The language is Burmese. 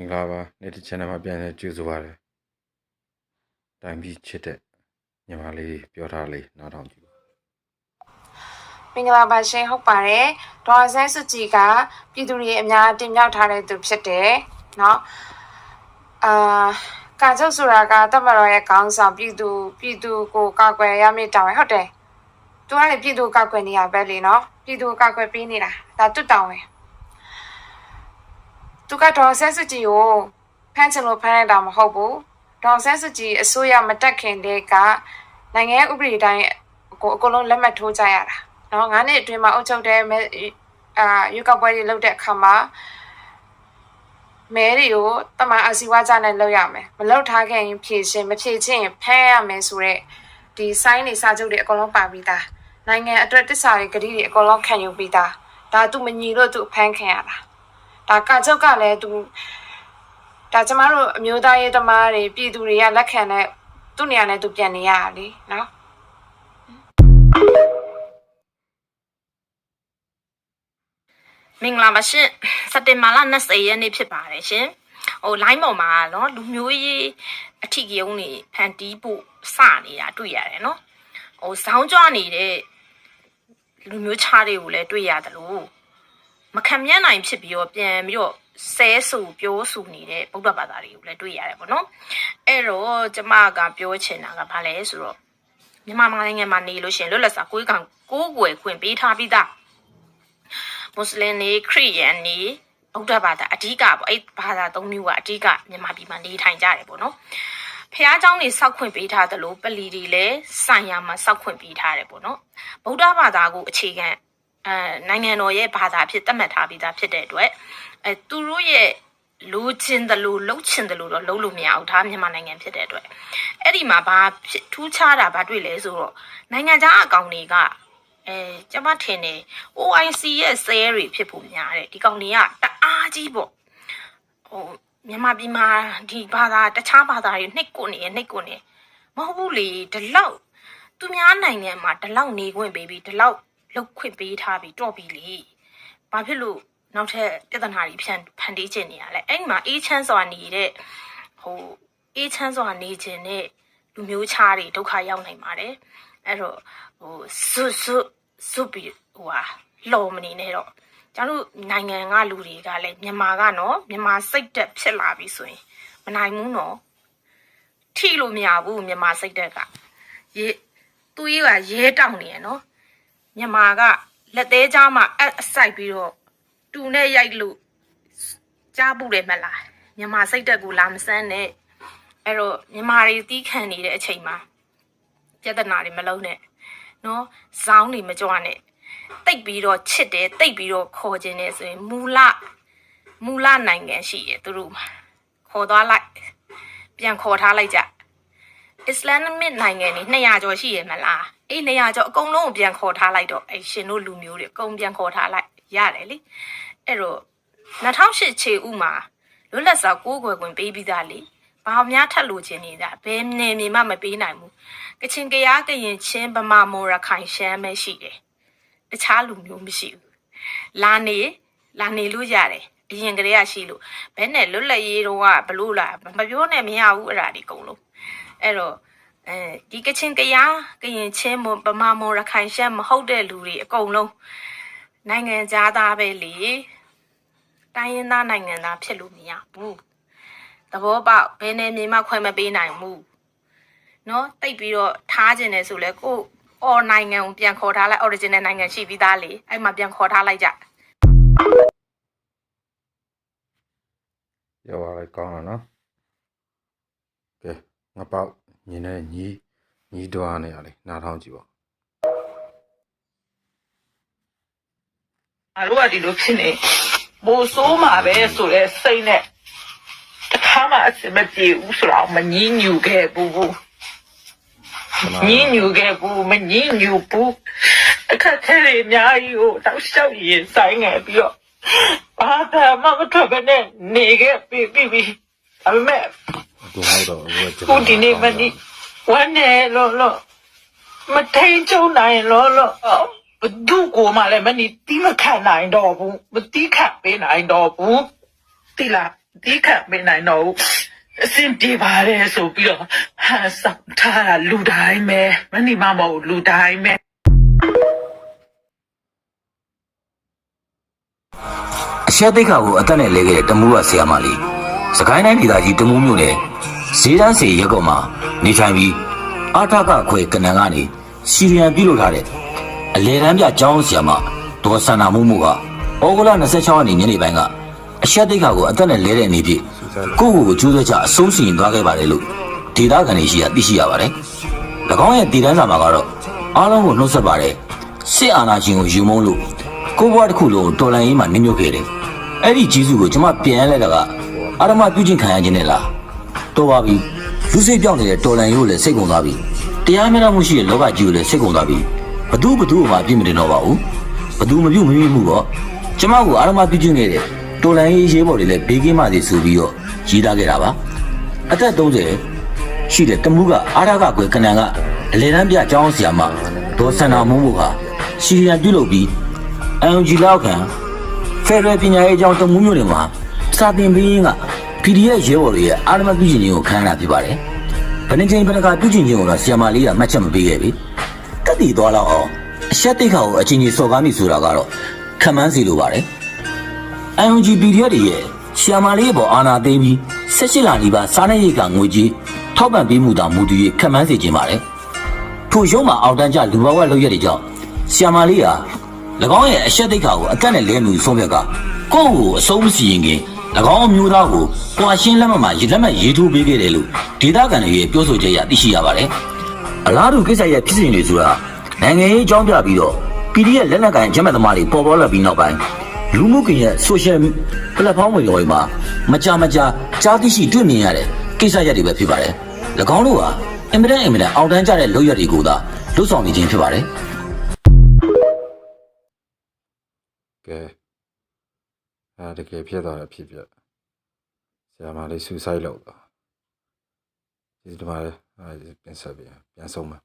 င်္ဂလာပါနေ့တစ် channel မှာပြန်လည်ကြိုဆိုပါရစေတိုင်းပြည်ချစ်တဲ့ညီမလေးပြောထားလေးနားထောင်ကြည့်ပါ မင်္ဂလာပါရှင်ဟုတ်ပါတယ်ဒေါ်ဆန်းစုကြည်ကပြည်သူတွေအများတင်မြောက်ထားတဲ့သူဖြစ်တယ်เนาะအာကာချုပ်ဆိုတာကတမတော်ရဲ့ခေါင်းဆောင်ပြည်သူပြည်သူကိုကာကွယ်ရမယ့်တောင်းရဟုတ်တယ်သူကလည်းပြည်သူကာကွယ်နေရပဲလေเนาะပြည်သူကာကွယ်ပေးနေတာဒါတွတ်တောင်းပဲ သူကဒေါ်ဆန်းစုကြည်ကိုဖမ်းချင်လို့ဖမ်းလိုက်တာမဟုတ်ဘူးဒေါ်ဆန်းစုကြည်အစိုးရမတက်ခင်တည်းကနိုင်ငံရဲ့ဥပဒေတိုင်းကိုအကုန်လုံးလက်မှတ်ထိုးကြရတာနော်ငါးနှစ်အတွင်းမှာအုပ်ချုပ်တဲ့မဲအာရွေးကောက်ပွဲတွေလုပ်တဲ့အခါမှာမဲတွေကိုတမန်အစီဝါကြနဲ့လုပ်ရမယ်မလုပ်ထားခဲ့ရင်ဖြည့်ရှင်မဖြည့်ချင်းရင်ဖမ်းရမယ်ဆိုတော့ဒီဆိုင်းတွေစာချုပ်တွေအကုန်လုံးပါပြီးသားနိုင်ငံအတွက်တစ္ဆာတွေဂတိတွေအကုန်လုံးခံယူပြီးသားဒါသူမညီလို့သူဖမ်းခံရတာ ဒါကချုပ်ကလည်းသူဒါကျမတို့အမျိုးသားရေးသမားတွေပြည်သူတွေကလက်ခံတဲ့သူ့နေရာနဲ့သူပြန်နေရတာလीနော် မင်္ဂလာပါရှင်စက်တင်ဘာလ20ရက်နေ့ဖြစ်ပါတယ်ရှင်ဟို line ပေါ်မှာเนาะလူမျိုးရေးအထီးကယုံနေဖန်တီးဖို့စနေတာတွေ့ရတယ်เนาะဟိုဇောင်းကြွနေတဲ့လူမျိုးခြားတွေကိုလည်းတွေ့ရတယ်လို့ မခံမြတ်နိုင်ဖြစ်ပြီးတော့ပြန်ပြီးတော့ဆဲဆူပြောဆူနေတဲ့ဗုဒ္ဓဘာသာတွေကိုလည်းတွေ့ရတယ်ပေါ့နော်အဲ့တော့ကျမကပြောချင်တာကဘာလဲဆိုတော့မြန်မာနိုင်ငံမှာနေလို့ရှရင်လွတ်လပ်စွာကိုယ်ကောင်ကိုယ်ွယ်ခွင့်ပေးထားပြီးသား မွတ်စလင်တွေခရစ်ယာန်တွေဗုဒ္ဓဘာသာအဓိကပေါ့အဲ့ဘာသာသုံးမျိုးကအဓိကမြန်မာပြည်မှာနေထိုင်ကြတယ်ပေါ့နော်ဖះเจ้าနေစောက်ခွင့်ပေးထားသလိုပလီတွေလည်းဆိုင်ရာမှာစောက်ခွင့်ပေးထားတယ်ပေါ့နော်ဗုဒ္ဓဘာသာကိုအခြေခံ အဲနိုင်ငံတော်ရဲ့ဘာသာဖြစ်သတ်မှတ်ထားပြီးသားဖြစ်တဲ့အတွက်အဲသူတို့ရဲ့လိုချင်တယ်လို့လှုပ်ချင်တယ်လို့တော့လှုပ်လို့မရဘူးဒါမြန်မာနိုင်ငံဖြစ်တဲ့အတွက်အဲ့ဒီမှာဘာဖြစ်ထူးခြားတာဘာတွေ့လဲဆိုတော့နိုင်ငံခြားအကောင့်တွေကအဲကျမထင်တယ် OIC ရဲ့ဆဲတွေဖြစ်ဖို့များတယ်ဒီကောင်တွေကတအားကြီးပေါ့ဟိုမြန်မာပြည်မှာဒီဘာသာတခြားဘာသာတွေနှိပ်ကွနေရနှိပ်ကွနေမဟုတ်ဘူးလေဒီလောက်သူများနိုင်ငံမှာဒီလောက်နေခွင့်ပေးပြီးဒီလောက် လောက်ခွင့်ပေးထားပြီးတော့ပြီလေဘာဖြစ်လို့နောက်ထပ်ပြဿနာတွေဖြန်ဖန်တီးချင်နေရလဲအဲ့မှာအေးချမ်းစွာနေတဲ့ဟိုအေးချမ်းစွာနေခြင်းနဲ့လူမျိုးခြားတွေဒုက္ခရောက်နိုင်ပါတယ်အဲ့တော့ဟိုစွတ်စွတ်စွတ်ပြီးဟိုဟာလော်မနေနဲ့တော့ကျွန်တော်တို့နိုင်ငံကလူတွေကလည်းမြန်မာကနော်မြန်မာစိတ်တက်ဖြစ်လာပြီဆိုရင်မနိုင်ဘူးနော်ထိလို့မရဘူးမြန်မာစိတ်တက်ကရေသူကြီးကရဲတောင်းနေရနော် မြန်မာကလက်သေးကြားမှာအပ်အဆိုင်ပြီးတော့တူနဲ့ရိုက်လို့ကြားဘူးတယ်မလားမြန်မာစိတ်တက်ကိုလာမစမ်းနဲ့အဲ့တော့မြန်မာတွေတီးခံနေတဲ့အချိန်မှာပြဿနာတွေမလုံးနဲ့နော်ဇောင်းနေမကြွနဲ့တိတ်ပြီးတော့ချစ်တယ်တိတ်ပြီးတော့ခေါ်ခြင်းနဲ့ဆိုရင်မူလမူလနိုင်ငံရှိတယ်သူတို့မှာခေါ်သွားလိုက်ပြန်ခေါ်ထားလိုက်ကြ အစ္စလာမစ်နိုင်ငံနေ200ကျော်ရှိရမလားအေး200ကျော်အကုန်လုံးကိုပြန်ခေါ်ထားလိုက်တော့အဲ့ရှင်တို့လူမျိုးတွေအကုန်ပြန်ခေါ်ထားလိုက်ရတယ်လေအဲ့တော့2008ခြေဥမှာလွတ်လပ်စွာကိုးကွယ်ခွင့်ပေးပြီးသားလေဘာများထပ်လို့ခြင်းနေတာဘယ်နေနေမှမပေးနိုင်ဘူးကချင်ကရားကရင်ချင်းဗမာမော်ရခိုင်ရှမ်းပဲရှိတယ်တခြားလူမျိုးမရှိဘူးလာနေလာနေလို့ရတယ်အရင်ကတည်းကရှိလို့ဘဲနဲ့လွတ်လပ်ရေးတော့ကဘလို့လားမပြောနဲ့မရဘူးအဲ့ဒါဒီအကုန်လုံး အဲ့တော့အဲဒီကချင်ကရားကရင်ချင်းမဗမာမော်ရခိုင်ရှမ်းမဟုတ်တဲ့လူတွေအကုန်လုံးနိုင်ငံသားပဲလေတိုင်းရင်းသားနိုင်ငံသားဖြစ်လို့မရဘူးသဘောပေါက်ဘယ်နေမြေမှခွဲမပေးနိုင်ဘူးနော်တိတ်ပြီးတော့ထားခြင်းတယ်ဆိုလဲကိုအော်နိုင်ငံကိုပြန်ခေါ်ထားလိုက် original နိုင်ငံရှိပြီးသားလေအဲ့မှာပြန်ခေါ်ထားလိုက်ကြပြောပါလိုက်ကောင်းလားနော်ကဲ ငါပေါက်ညီနဲ့ညီညီတွားနေရလေနားထောင်ကြည့်ပါငါတို့ကဒီလိုဖြစ်နေဘိုးဆိုးမှာပဲဆိုတဲ့စိတ်နဲ့တစ်ခါမှအစမပြေဘူးဆိုတော့မငင်းညူခဲ့ဘူးငင်းညူခဲ့ဘူးမငင်းညူဘူးအခက်အခဲတွေအများကြီးကိုတောက်လျှောက်ရင်ဆိုင်ငယ်ပြီးတော့ဘာသာမှမထွက်ဘဲနဲ့နေခဲ့ပြီးပြီးပြီးအမေ သူဟုတ်တော့ဟိုကျွန်ကိုဒီနေ့မဒီဝမ်းနေလို့လို့မထိန်ချုံနိုင်လို့လို့ဘဒုကိုမှလည်းမနီတီးမခံနိုင်တော့ဘူးမတီးခတ်ပေးနိုင်တော့ဘူးတိလားဒီခံမနိုင်တော့ဘူးအစင်ပြေပါတယ်ဆိုပြီးတော့ဟာဆောင်ထားတာလူတိုင်းပဲမနေမမဟုတ်လူတိုင်းပဲအရှက်သိက္ခာကိုအသက်နဲ့လဲခဲ့တဲ့တမူးကဆရာမလေး စကိုင်းတိုင်းဒေသကြီးတမူးမြို့နယ်ဈေးတန်းစီရက်ကွက်မှာနေထိုင်ပြီးအာထကခွဲကနန်ကနေစီရီယံပြုလုပ်ထားတဲ့အလေတန်းပြကျောင်းဆရာမဒေါ်စန္နာမှုမှုကဩဂုတ်လ26ရက်နေ့ညနေပိုင်းကအရှက်သိက္ခာကိုအသက်နဲ့လဲတဲ့အနေဖြင့်ကိုယ့်ကိုယ်ကိုကျိုးဆွဲချအဆုံးစီရင်သွားခဲ့ပါတယ်လို့ဒေသခံတွေရှိရသိရှိရပါတယ်၎င်းရဲ့တည်တန်းစာမှာကတော့အားလုံးကိုနှုတ်ဆက်ပါတယ်စစ်အာဏာရှင်ကိုယူမုန်းလို့ကိုယ့်ဘဝတစ်ခုလုံးကိုတော်လှန်ရေးမှာနှိမ့်ညွတ်ခဲ့တယ်အဲ့ဒီဂျေစုကိုကျွန်မပြန်လိုက်တာက အာရမပြုချင်းခံရခြင်းနဲ့လားတော်ပါပြီလူစိတ်ပြောင်းနေတဲ့တော်လန်ရိုးလည်းစိတ်ကုန်သွားပြီတရားမျှတမှုရှိတဲ့လောကကြီးကိုလည်းစိတ်ကုန်သွားပြီဘသူဘသူမှအပြစ်မတင်တော့ပါဘူးဘသူမပြုတ်မမိမှုတော့ကျွန်မကိုအာရမပြုချင်းခဲ့တဲ့တော်လန်ရေးရေးပေါ်တွေလည်းဘေးကင်းမှစီဆိုပြီးတော့ရေးသားခဲ့တာပါအသက်30ရှိတဲ့တမှုကအာရကကွယ်ကနန်ကအလေတန်းပြအကြောင်းဆရာမဒေါ်စန္နာမုံမို့ဟာစီရီယံပြုတ်လုပ်ပြီးအန်ဂျီလောက်ခံဖက်ဒရယ်ပညာရေးအကြောင်းတမူးမျိုးတွေမှာစာသင်ပေးရင်းက PDF ရဲဘော်တွေရဲ့အာရမပြုကျင်ခြင်းကိုခံရတာဖြစ်ပါတယ်။ဗနင်ချင်းဗနကပြုကျင်ခြင်းကိုတော့ဆီယမာလေးကမှတ်ချက်မပေးခဲ့ပြီ။တက်တည်သွားတော့အောင်အရှက်တိတ်ခါကိုအချင်းကြီးစော်ကားမိဆိုတာကတော့ခံမှန်းစီလိုပါတယ်။ IOG PDF တွေရဲ့ဆီယမာလေးရဲ့ပေါ်အာနာသိမ်းပြီး16လနီးပါးစားနေရိတ်ကငွေကြီးထောက်ပံ့ပေးမှုသာမူတည်၍ခံမှန်းစီခြင်းပါတယ်။ထိုရုံးမှာအောက်တန်းကျလူဘဝလောက်ရက်တွေကြောင့်ဆီယမာလေးဟာ၎င်းရဲ့အရှက်တိတ်ခါကိုအကန့်နဲ့လဲမှုဆုံးဖြတ်ကကိုယ့်ကိုယ်အဆုံးမစီရင်ခင်၎ င်းအမျိုးသားကိုပွာရှင်းလက်မှတ်မှာရလက်မှတ်ရေးထိုးပေးခဲ့တယ်လို့ဒေသခံတွေရဲ့ပြောဆိုချက်အရသိရှိရပါတယ်။အလားတူကိစ္စရဲ့ဖြစ်စဉ်တွေဆိုတာနိုင်ငံရေးအကြောင်းပြပြီးတော့ PDF လက်နက်ကိုင်ဂျမတ်သမားတွေပေါ်ပေါ်လာပြီးနောက်ပိုင်းလူမှုကွန်ရက် social platform တွေမှာမကြမကြာကြားသိရှိတွေ့မြင်ရတဲ့ကိစ္စရပ်တွေပဲဖြစ်ပါတယ်။၎င်းတို့ဟာအင်မတန်အင်မတန်အောက်တန်းကျတဲ့လုပ်ရက်တွေကိုသာလှုပ်ဆောင်နေခြင်းဖြစ်ပါတယ်။ကဲ အဲတကယ်ဖြစ်သွားတဲ့အဖြစ်ပြက်ဆရာမလေးဆူဆိုက်လောက်တာဒီဒီမှာလည်းအဲပြန်ဆက်ပြန်ပြန်ဆုံးမယ်